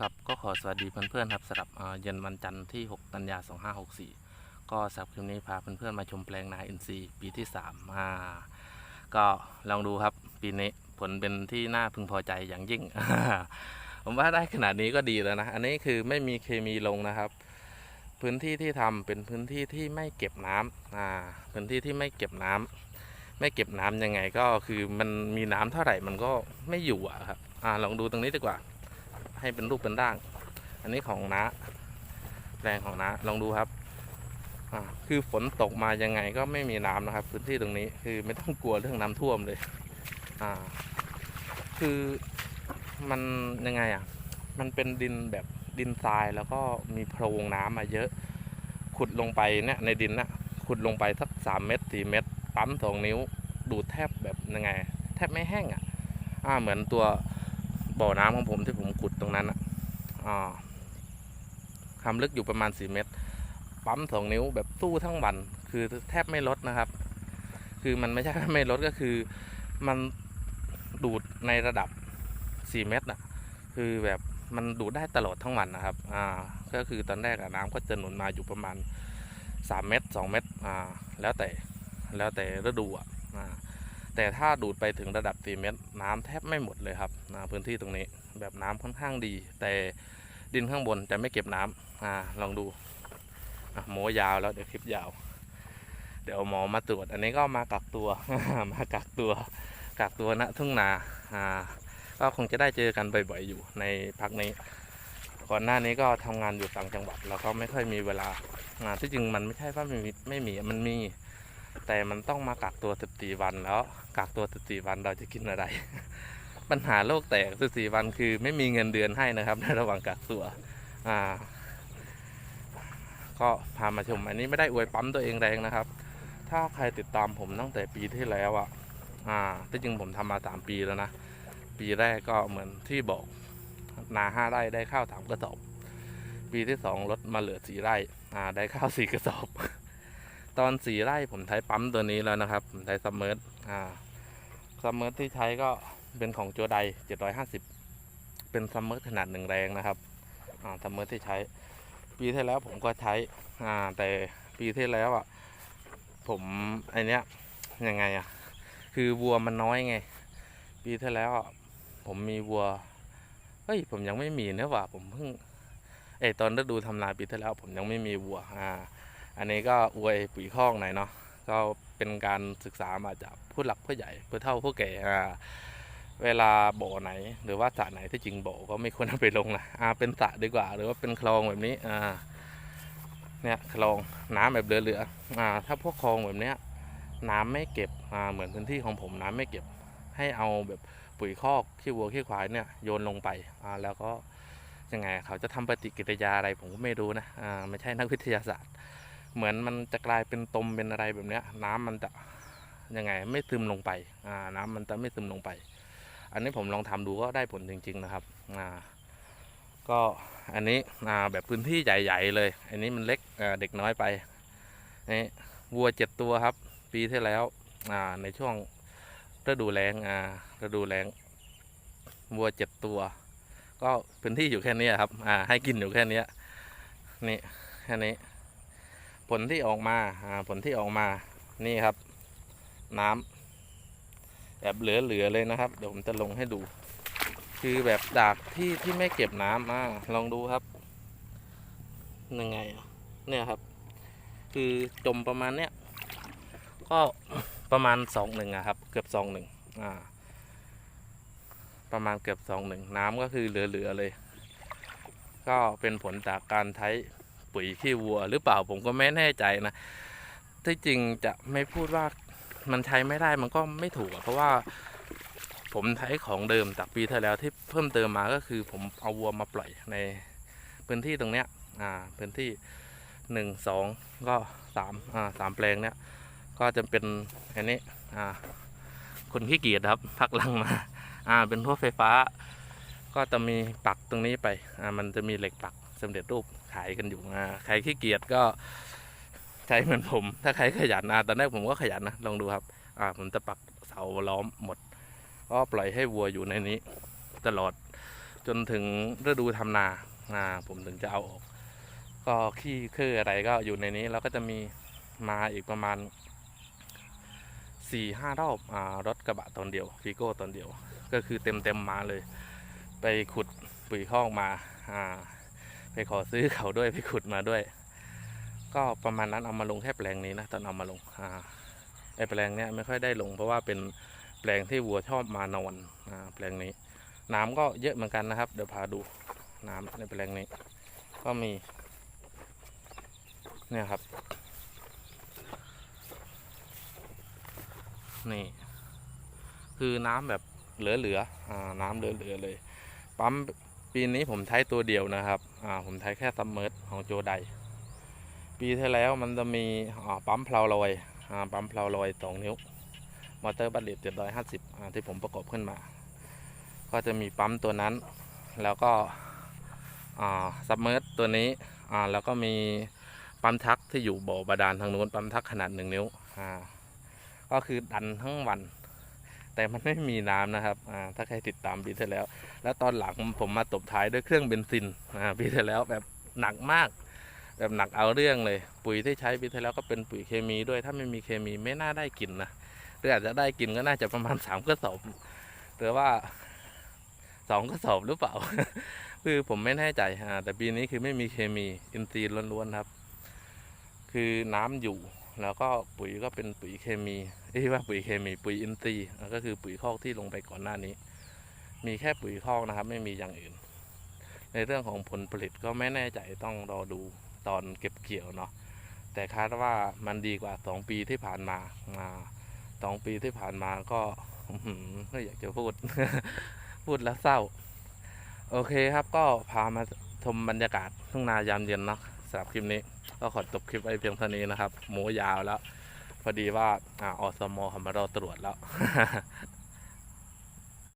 ครับก็ขอสวัสดีเพื่อนๆครับสำหรับเย็นวันจันทร์ที่ 6 กันยา2564 ก็สำหรับคลิปนี้พาเพื่อนๆมาชมแปลงนาอินทรีย์ปีที่3อ่าก็ลองดูครับปีนี้ผลเป็นที่น่าพึงพอใจอย่างยิ่ง ผมว่าได้ขนาดนี้ก็ดีแล้วนะ อันนี้คือไม่มีเคมีลงนะครับ พื้นที่ที่ทำเป็นพื้นที่ที่ไม่เก็บน้ำอ่าพื้นที่ที่ไม่เก็บน้ำไม่เก็บน้ำยังไงก็คือมันมีน้ำเท่าไหร่มันก็ไม่อยู่อะครับอ่าลองดูตรงนี้ดีกว่า ให้เป็นรูปเป็นร่าง อันนี้ของน้าแปลงของน้าลองดูครับคือฝนตกมายังไงก็ไม่มีน้ำนะครับ พื้นที่ตรงนี้คือไม่ต้องกลัวเรื่องน้ำท่วมเลย อ่า คือมันยังไงอะ มันเป็นดินแบบดินทรายแล้วก็มีโพรงน้ำมาเยอะ ขุดลงไปเนี่ยในดินน่ะขุดลงไปสักสามเมตรสี่เมตร ปั๊มสองนิ้ว ดูดแทบแบบยังไง แทบไม่แห้งอะ อ่าเหมือนตัว บ่อน้ำของผมที่ผมขุดตรงนั้นอะอ่าความลึกอยู่ประมาณ 4 เมตร ปั๊มสองนิ้วแบบสู้ทั้งวัน คือแทบไม่ลดนะครับ คือมันไม่ใช่ไม่ลดก็คือ มันดูดในระดับ 4 เมตรอะคือแบบมันดูดได้ตลอดทั้งวันนะครับ อ่า ก็คือตอนแรกอะน้ำก็จะหนุนมาอยู่ประมาณ 3 เมตร 2 เมตร อ่า แล้วแต่ แล้วแต่ฤดูอะอ่า แต่ถ้าดูดไปถึงระดับ 4 เมตร น้ำแทบไม่หมดเลยครับนะพื้นที่ตรงนี้แบบน้ำค่อนข้างดี แต่ดินข้างบนจะไม่เก็บน้ำอ่าลองดูโมยาวแล้วเดี๋ยวคลิปยาว เดี๋ยวหมอมาตรวจ อันนี้ก็มากักตัวมากักตัวกักตัวณทุ่งนาอ่าก็คงจะได้เจอกันบ่อยๆอยู่ในพักนี้ ก่อนหน้านี้ก็ทำงานอยู่ต่างจังหวัด แล้วก็ไม่ค่อยมีเวลางาที่จริงมันไม่ใช่ว่าไม่มีไม่มีมันมี แต่มันต้องมากักตัว 14 วันแล้วกักตัว 14 วันเราจะกินอะไร ปัญหาโลกแตก 14 วันคือไม่มีเงินเดือนให้นะครับ ในระหว่างกักตัวอ่าก็พามาชมอันนี้ไม่ได้อวยปั๊มตัวเองแรงนะครับ ถ้าใครติดตามผมตั้งแต่ปีที่แล้วอะอ่าที่จริงผมทำมา 3 ปีแล้วนะ ปีแรกก็เหมือนที่บอกนาห้าไร่ได้ข้าวสามกระสอบ ปีที่สองลดมาเหลือสี่ไร่อ่าได้ข้าวสี่กระสอบ ตอนสี่ไร่ผมใช้ปั๊มตัวนี้แล้วนะครับ ผมใช้ซัมเมอร์อ่าซัมเมอร์ที่ใช้ก็เป็นของโจได750 เป็นซัมเมอร์ขนาดหนึ่งแรงนะครับอ่าซัมเมอร์ที่ใช้ ปีที่แล้วผมก็ใช้อ่าแต่ปีที่แล้วอะผมไอเนี้ยยังไงอะคือวัวมันน้อยไง ปีที่แล้วอะผมมีวัวเฮ้ยผมยังไม่มีเนะว่าผมเพิ่งเอยตอนฤดูทำนาปีที่แล้ว ผมยังไม่มีวัวอ่า อันนี้ก็อวยปุ๋ยคอกหน่อยเนาะก็เป็นการศึกษามาจากผู้หลักผู้ใหญ่ผู้เฒ่าผู้แก่อ่าเวลาโบไหน หรือว่าสระไหนที่จริงโบก็ไม่ควรเอาไปลงนะอ่าเป็นสระดีกว่า หรือว่าเป็นคลองแบบนี้อ่าเนี่ยคลองน้ำแบบเหลือๆอ่าถ้าพวกคลองแบบเนี้ยน้ำไม่เก็บอ่าเหมือนพื้นที่ของผมน้ำไม่เก็บให้เอาแบบปุ๋ยคอกขี้วัวขี้ควายเนี่ยโยนลงไปอ่าแล้วก็ยังไงเขาจะทำปฏิกิริยาอะไรผมก็ไม่รู้นะอ่าไม่ใช่นักวิทยาศาสตร์ เหมือนมันจะกลายเป็นตมเป็นอะไรแบบเนี้ย น้ำมันจะยังไงไม่ซึมลงไปอ่าน้ำมันจะไม่ซึมลงไป อันนี้ผมลองทำดูก็ได้ผลจริง ๆนะครับอ่าก็อันนี้อ่าแบบพื้นที่ใหญ่ๆเลย อันนี้มันเล็กเด็กน้อยไปนี่วัวเจ็ดตัวครับ ปีที่แล้วอ่าในช่วงฤดูแล้งอ่าฤดูแล้งวัวเจ็ดตัว ก็พื้นที่อยู่แค่นี้ครับอ่าให้กินอยู่แค่นี้นี่แค่นี้ ผลที่ออกมาอ่าผลที่ออกมานี่ครับ น้ำแบบเหลือๆเลยนะครับ เดี๋ยวผมจะลงให้ดู คือแบบจากที่ที่ไม่เก็บน้ำอ่าลองดูครับยังไงเนี่ยครับ คือจมประมาณเนี้ยก็ประมาณสองหนึ่งอะครับ เกือบสองหนึ่งอ่า ประมาณเกือบสองหนึ่งน้ำก็คือเหลือๆเลย ก็เป็นผลจากการใช้ ปุ๋ยขี้วัว หรือเปล่าผมก็ไม่แน่ใจนะที่จริงจะไม่พูดว่ามันใช้ไม่ได้มันก็ไม่ถูกเพราะว่าผมใช้ของเดิมจากปีที่แล้วที่เพิ่มเติมมาก็คือ ผมเอาวัวมาปล่อยในพื้นที่ตรงเนี้ยอ่าพื้นที่หนึ่งสองก็สามอ่าสามแปลงเนี้ยก็จะเป็นอันนี้อ่าคนขี้เกียจครับพักหลังมาอ่าเป็นพวกไฟฟ้า ก็จะมีปักตรงนี้ไปอ่ามันจะมีเหล็กปัก สำเร็จรูปขายกันอยู่อ่าใครขี้เกียจก็ใช้เหมือนผม ถ้าใครขยันอ่าตอนแรกผมก็ขยันนะลองดูครับ อ่า ผมจะปักเสาล้อมหมด ก็ปล่อยให้วัวอยู่ในนี้ ตลอดจนถึงฤดูทำนาอ่าผมถึงจะเอาออก ก็ขี้คืออะไรก็อยู่ในนี้แล้วก็จะมีมาอีกประมาณสี่ห้ารอบอ่ารถกระบะตอนเดียวฟีโก้ตอนเดียว ก็คือเต็มเต็มมาเลย ไปขุดปุ๋ยคอกมาอ่า ไปขอซื้อเขาด้วยไปขุดมาด้วย ก็ประมาณนั้นเอามาลงแค่แปลงนี้นะตอนเอามาลงอ่าไอแปลงเนี้ยไม่ค่อยได้ลงเพราะว่าเป็นแปลงที่วัวชอบมานอนอ่าแปลงนี้ น้ำก็เยอะเหมือนกันนะครับ เดี๋ยวพาดูน้ำในแปลงนี้ ก็มี เนี่ยครับ นี่ คือน้ำแบบเหลือๆอ่าน้ำเหลือๆเลย ปั๊มปีนี้ผมใช้ตัวเดียวนะครับ อ่าผมใช้แค่ซัมเมอร์ของโจไดปีที่แล้วมันจะมีอ่าปั๊มเพลาลอยอ่าปั๊มเพลาลอยสองนิ้ว มอเตอร์บัตเลตเจ็ดร้อยห้าสิบอ่าที่ผมประกอบขึ้นมา ก็จะมีปั๊มตัวนั้น แล้วก็อ่าซับเมอร์ตัวนี้อ่าแล้วก็มีปั๊มชักที่อยู่บ่อบาดาลทางนู้นปั๊มชักขนาดหนึ่งนิ้วอ่าก็คือดันทั้งวัน แต่มันไม่มีน้ำนะครับอ่าถ้าใครติดตามปีที่แล้ว แล้วตอนหลังผมมาตบท้ายด้วยเครื่องเบนซินอ่าปีที่แล้วแบบหนักมาก แบบหนักเอาเรื่องเลย ปุ๋ยที่ใช้ปีที่แล้วก็เป็นปุ๋ยเคมีด้วย ถ้าไม่มีเคมีไม่น่าได้กินนะหรืออาจจะได้กินก็น่าจะประมาณสามกระสอบแต่ว่าสองกระสอบหรือเปล่า คือผมไม่แน่ใจฮะแต่ปีนี้คือไม่มีเคมีอินทรีย์ล้วนๆครับ คือน้ำอยู่ แล้วก็ปุ๋ยก็เป็นปุ๋ยเคมีเอ้ยว่าปุ๋ยเคมี ปุ๋ยอินทรีย์ก็คือปุ๋ยคอกที่ลงไปก่อนหน้านี้ มีแค่ปุ๋ยคอกนะครับ ไม่มีอย่างอื่น ในเรื่องของผลผลิตก็ไม่แน่ใจต้องรอดูตอนเก็บเกี่ยวเนาะแต่คาดว่ามันดีกว่าสองปีที่ผ่านมาสองปีที่ผ่านมาก็อื้อหือก็อยากจะพูด พูดแล้วเศร้า โอเคครับก็พามาชมบรรยากาศทุ่งนายามเย็นเนาะสำหรับคลิปนี้ ก็ขอจบคลิปไว้เพียงเท่านี้นะครับ หมูยาวแล้ว พอดีว่าอ่าอสมเขามารอตรวจแล้ว